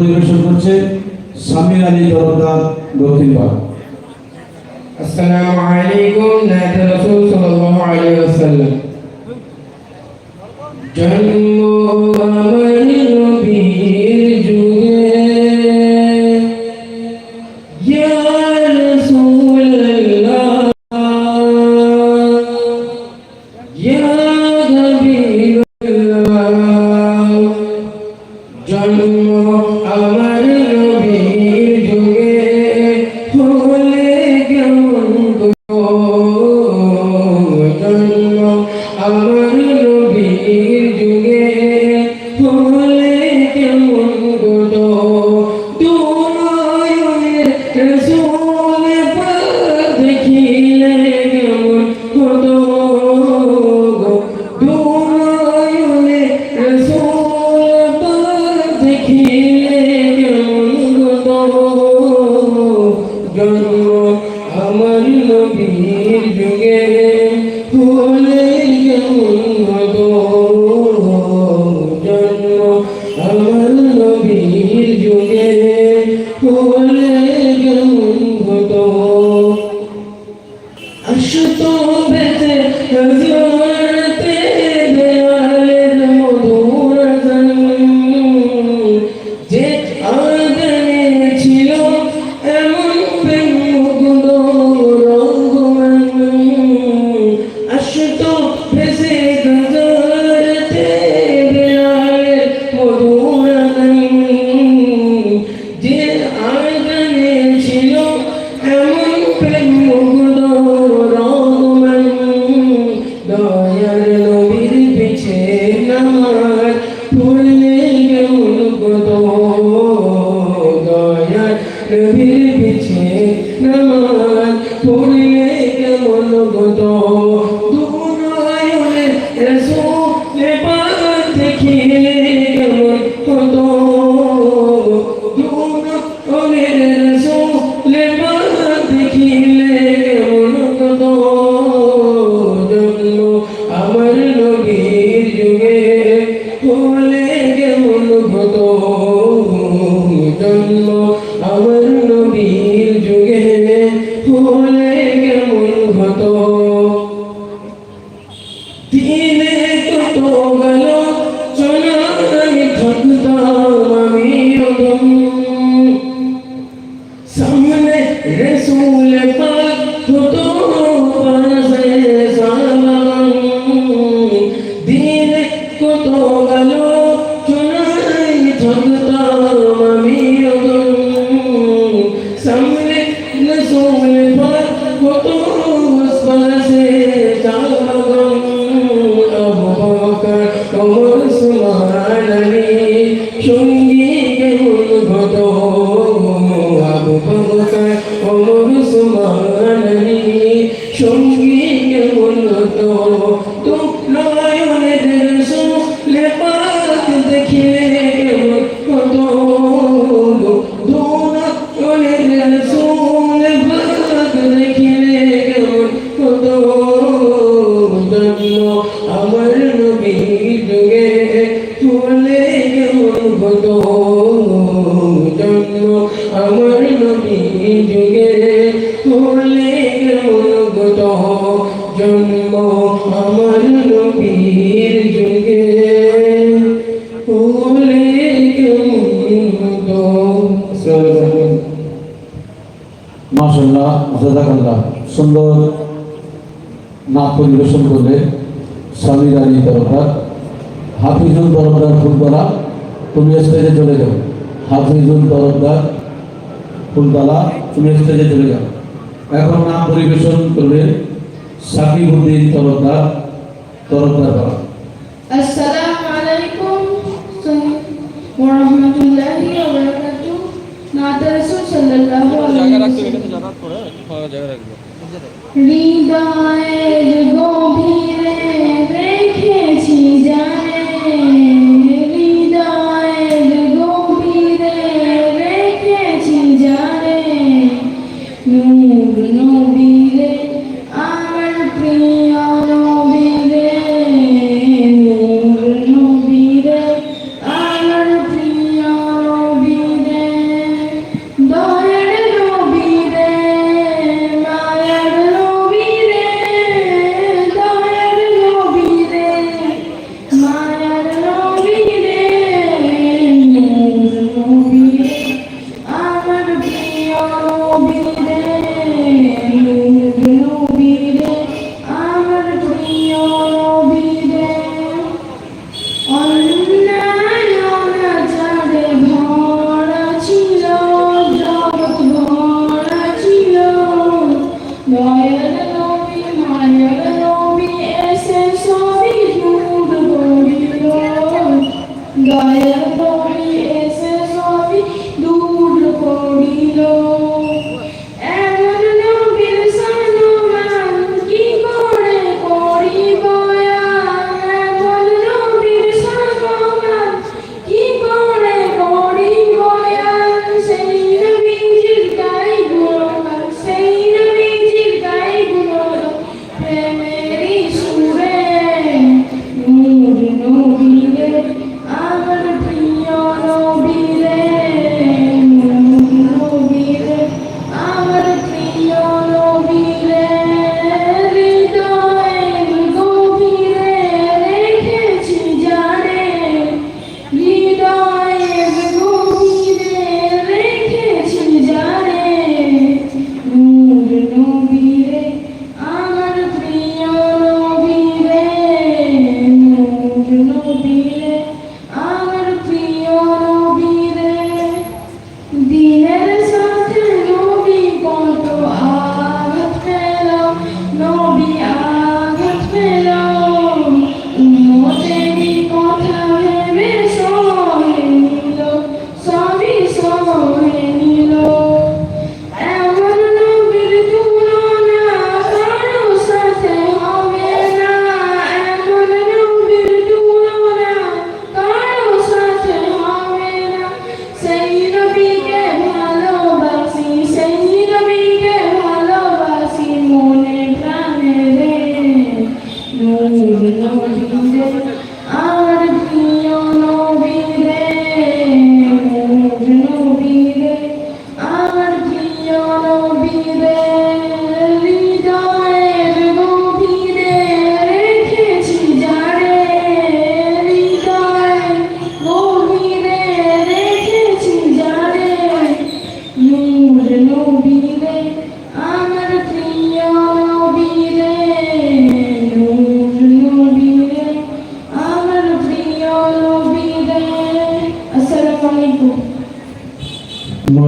পরিবেশন করছে সামির আলী দরদার দক্ষিণ পাড়া আসসালামু আলাইকুম নাত রাসূল সাল্লাল্লাহু আলাইহি ওয়াসাল্লাম। জন্ম নবীর যুগে। regresó. মহানবী সুন্দর আফজাদাকানরা সুন্দর নাচ পরিবেশন করবে স্বামীর আলী দরকার হাফিজুল দরকার ফুলতলা তুমি স্টেজে চলে যাও হাফিজুল দরকার ফুলতলা তুমি স্টেজে চলে যাও এখন নাম পরিবেশন করবে সাকিবুদ্দিন তরফদার তরফদার করা আসসালামু আলাইকুম ওয়া রাহমাতুল্লাহি ওয়া বারাকাতুহু নাদারসুল সাল্লাল্লাহু আলাইহি ওয়া সাল্লাম জায়গা রাখব। হৃদয়ের গভীর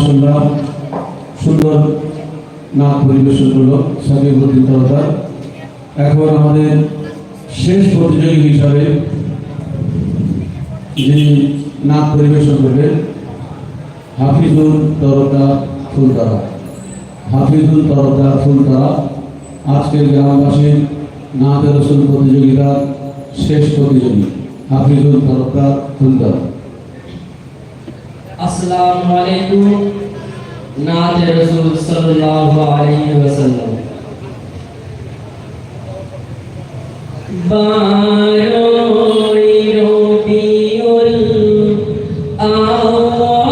সুন্দর সুন্দর না পরিবেশন করল সাকিবুল তরফা এখন আমাদের শেষ প্রতিযোগী হিসাবে যিনি না পরিবেশন করবেন হাফিজুল তরকা ফুলতারা। হাফিজুল তরকা ফুলতারা, আজকের গ্রামবাসীর না রসুল প্রতিযোগিতার শেষ প্রতিযোগী হাফিজুল তরকা ফুলতারা। আসসালামু আলাইকুম। নাজ রাসূল সাল্লাল্লাহু আলাইহি ওয়াসাল্লাম। বারোই রবিউল আওয়াল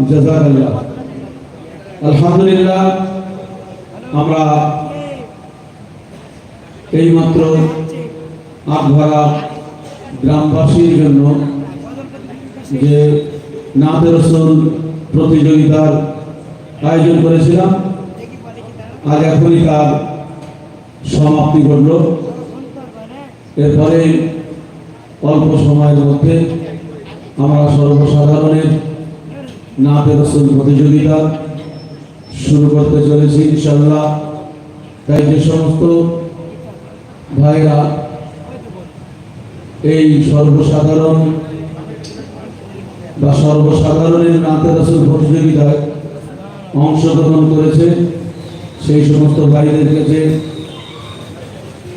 মাশাল্লাহ জাজাকাল্লাহ। আলহামদুলিল্লাহ, আমরা এইমাত্র আটভাড়া গ্রামবাসীর জন্য যে নাদ রসুল প্রতিযোগিতার আয়োজন করেছিলাম, আজ এখনই তার সমাপ্তি ঘটল। এরপরে অল্প সময়ের মধ্যে আমরা সর্বসাধারণের নাতে রসুল প্রতিযোগিতা শুরু করতে চলেছি ইনশাল্লাহ তাই যে সমস্ত ভাইরা এই সর্বসাধারণ বা সর্বসাধারণের নাতে রসুল প্রতিযোগিতায় অংশগ্রহণ করেছে, সেই সমস্ত ভাইদের কাছে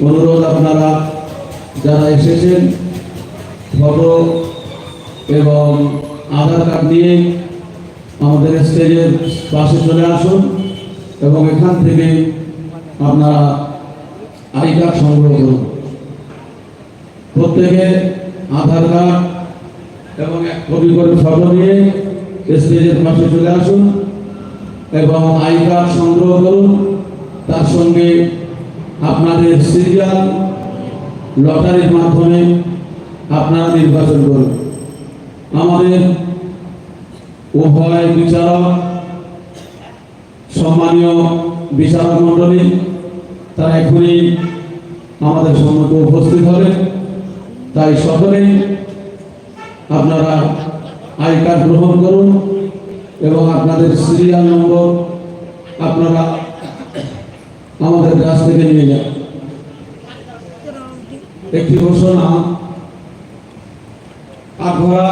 অনুরোধ আপনারা যারা এসেছেন, ফটো এবং আধার কার্ড নিয়ে আমাদের স্টেজের পাশে চলে আসুন এবং এখান থেকে আপনারা আই কার্ড সংগ্রহ করুন। প্রত্যেকে আধার কার্ড এবং এক কপি করে ফটো নিয়ে স্টেজের পাশে চলে আসুন এবং আই কার্ড সংগ্রহ করুন। তার সঙ্গে আপনাদের সিরিয়াল লটারির মাধ্যমে আপনারা নির্বাচন করুন। আমাদের উভয় বিচারক, সম্মানীয় বিচারক মণ্ডলী, তারা এখনই আমাদের সম্মুখে উপস্থিত হবে। তাই সকলেই আপনারা আই কার্ড গ্রহণ করুন এবং আপনাদের সিরিয়াল নম্বর আপনারা আমাদের কাছ থেকে নিয়ে যান। একটি ঘোষণা, আখড়া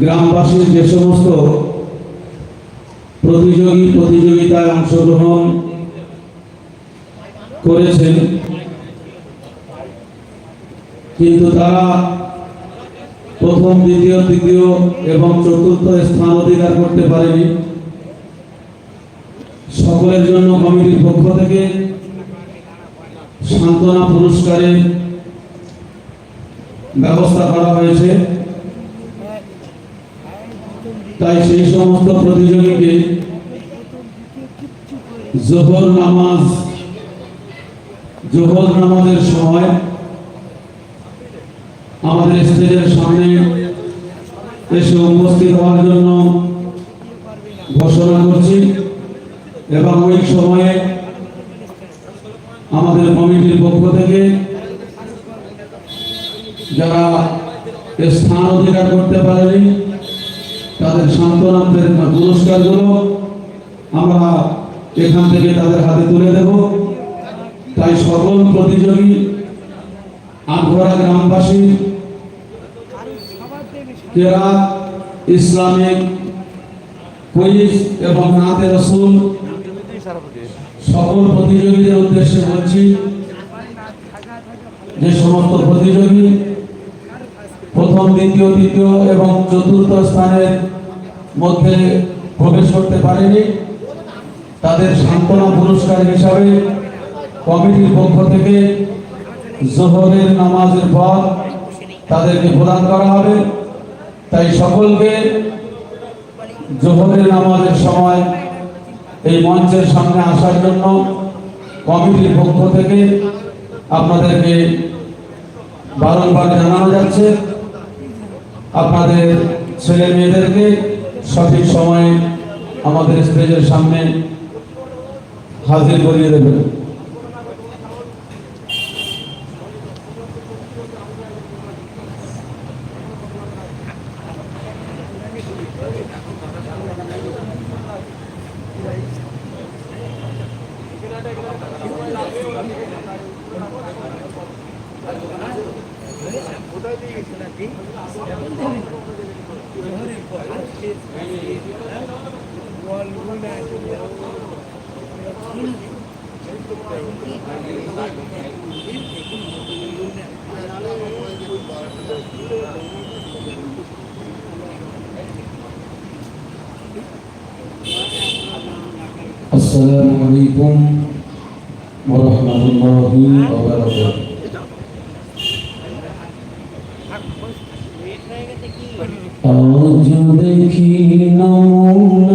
গ্রামবাসীর যে সমস্ত প্রতিযোগী, প্রতিযোগিতায় অংশগ্রহণ করেছেন, কিন্তু তারা প্রথম, দ্বিতীয়, তৃতীয় এবং চতুর্থ স্থান অধিকার করতে পারেনি। সকলের জন্য কমিটির পক্ষ থেকে সান্ত্বনা পুরস্কারের ব্যবস্থা করা হয়েছে। তাই সেই সমস্ত প্রতিযোগীকে জোহর নামাজ, জোহর নামাজের সময় আমাদের স্টেজের সামনে এসে উপস্থিত হওয়ার জন্য ঘোষণা করছি এবং ওই সময়ে আমাদের কমিটির পক্ষ থেকে যারা স্থান অধিকার করতে পারেনি তাদের সান্ত্বনাদের পুরস্কারগুলো আমরা এখান থেকে তাদের হাতে তুলে দেব। তাই সকল প্রতিযোগী আটঘরা গ্রামবাসী কেরাত ইসলামিক, কুইজ এবং নাতে রসুল সকল প্রতিযোগীদের উদ্দেশ্যে বলছি যে সমস্ত প্রতিযোগী প্রথম, দ্বিতীয়, তৃতীয় এবং চতুর্থ স্থানের মধ্যে প্রবেশ করতে পারেনি। তাদের সান্ত্বনা পুরস্কার হিসাবে কমিটির পক্ষ থেকে জোহরের নামাজের পর তাদেরকে প্রদান করা হবে। তাই সকলকে জোহরের নামাজের সময় এই মঞ্চের সামনে আসার জন্য কমিটির পক্ষ থেকে আপনাদেরকে বারংবার জানানো যাচ্ছে। আপনাদের ছেলে মেয়েদেরকে সঠিক সময়ে আমাদের স্টেজের সামনে হাজির করিয়ে দেবেন। السلام عليكم ورحمة الله وبركاته أرجو بك نمو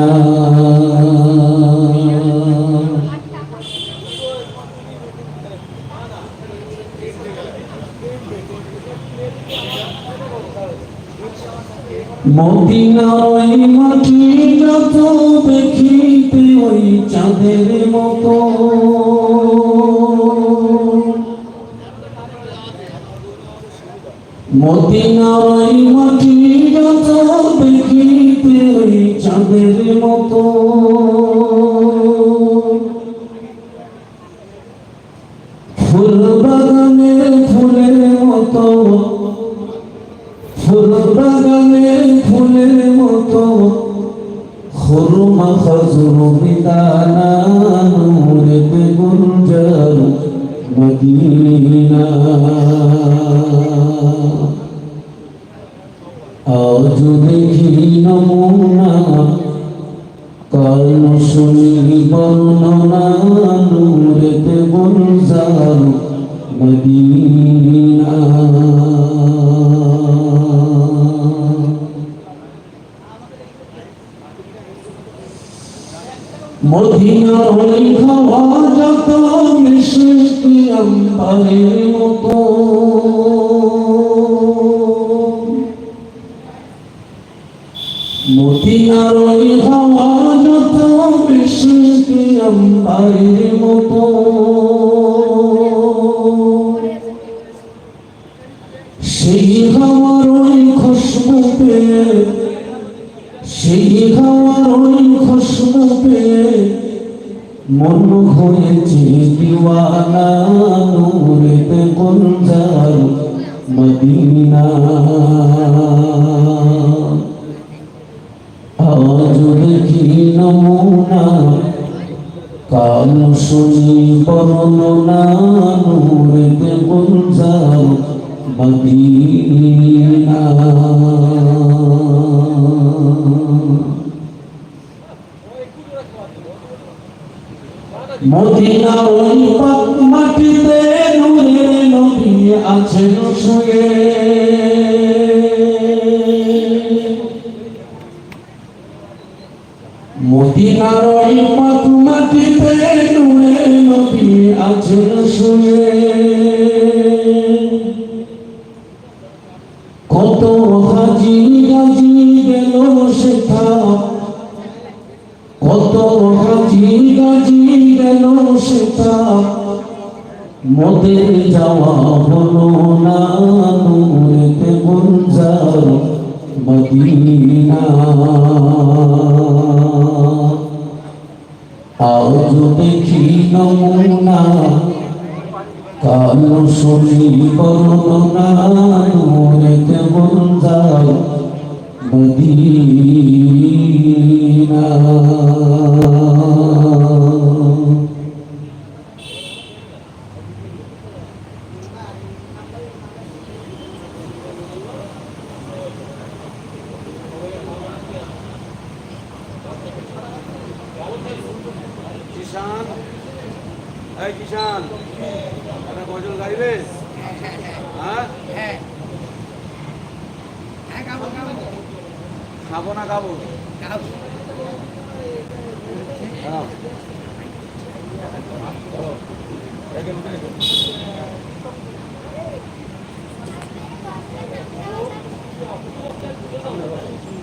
মদিনা মদিনার ওই মাটি যত দেখিতে ওই চাঁদের মতো। মদিনার মাটি চাঁদের মতো। ফুল বাগানের ফুলের মতো। ফুল বাগানের ফুলের মতো। খুরমা খজুর বিদানা নূরেতে গুঞ্জার মদিনা। শুনি মন হয়েছে দিওয়ানা নূরেতে গুলজার মদিনা আজ দেখি নমুনা কাল শুনি বর্ণনা নূরেতে গুলজার মদিনা। মদিনা ওই পাক মাটিতে নূরের নবী আছেন শুয়ে মদিনার ওই পাক মাটিতে নূরের নবী আছেন শুয়ে মোদের যাওয়া হলো না নূরেতে গুঞ্জার মদিনা। আজ দেখি নমুনা কাল শুনি বর্ণনা নূরে